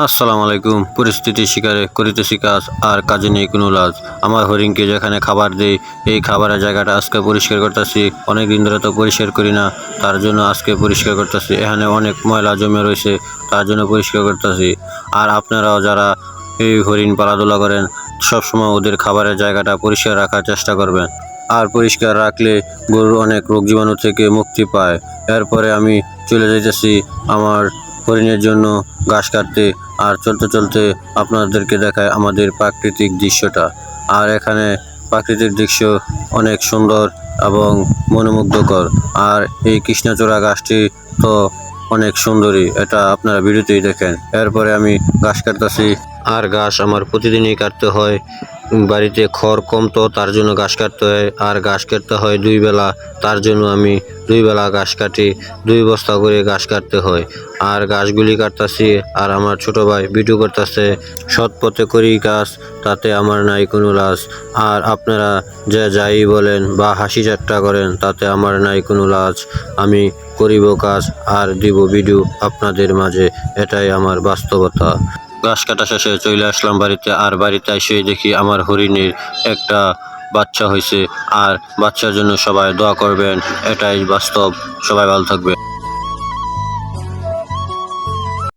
আসসালামু আলাইকুম পরিস্থিতি শিকারে করিতেছি কাজ আর কাজে নেই কোনো লাজ। আমার হরিণকে যেখানে খাবার দেই, এই খাবারের জায়গাটা আজকে পরিষ্কার করতেছি। অনেক দিন ধরে তো পরিষ্কার করি না, তার জন্য আজকে পরিষ্কার করতেছি। এখানে অনেক ময়লা জমে রয়েছে, তার জন্য পরিষ্কার করতেছি। আর আপনারাও যারা এই হরিণ পালাধুলা করেন, সবসময় ওদের খাবারের জায়গাটা পরিষ্কার রাখার চেষ্টা করবেন। আর পরিষ্কার রাখলে গরুর অনেক রোগ জীবাণু থেকে মুক্তি পায়। এরপরে আমি চলে যাইতেছি আমার হরিণের জন্য ঘাস কাটতে আর চলতে চলতে আপনাদেরকে দেখায় আমাদের প্রাকৃতিক দৃশ্যটা। আর এখানে প্রাকৃতিক দৃশ্য অনেক সুন্দর এবং মনোমুগ্ধকর। আর এই কৃষ্ণচূড়া গাছটি তো অনেক সুন্দরী, এটা আপনারা ভিডিওতেই দেখেন। এরপরে আমি ঘাস কাটতেছি আর গাছ আমার প্রতিদিনই কাটতে হয়। বাড়িতে খড় কম তো তার জন্য ঘাস কাটতে হয়। আর ঘাস কাটতে হয় দুই বেলা, তার জন্য আমি দুই বেলা ঘাস কাটি, দুই বস্তা করে ঘাস কাটতে হয়। আর ঘাসগুলি কাটতাছি আর আমার ছোট ভাই বিটু করতেছে সৎ পথে করি কাজ, তাতে আমার নাই কোনো লাজ। আর আপনারা যে যাই বলেন বা হাসি ঠাট্টা করেন, তাতে আমার নাই কোনো লাজ। আমি করিব কাজ আর দিব ভিডিও আপনাদের মাঝে, এটাই আমার বাস্তবতা। ঘাস কাটা শেষে চলে আসলাম বাড়িতে। আর বাড়িতে এসে দেখি আমার হরিণের একটা বাচ্চা হয়েছে আর বাচ্চার জন্য সবাই দোয়া করবেন, এটাই বাস্তব। সবাই ভালো থাকবে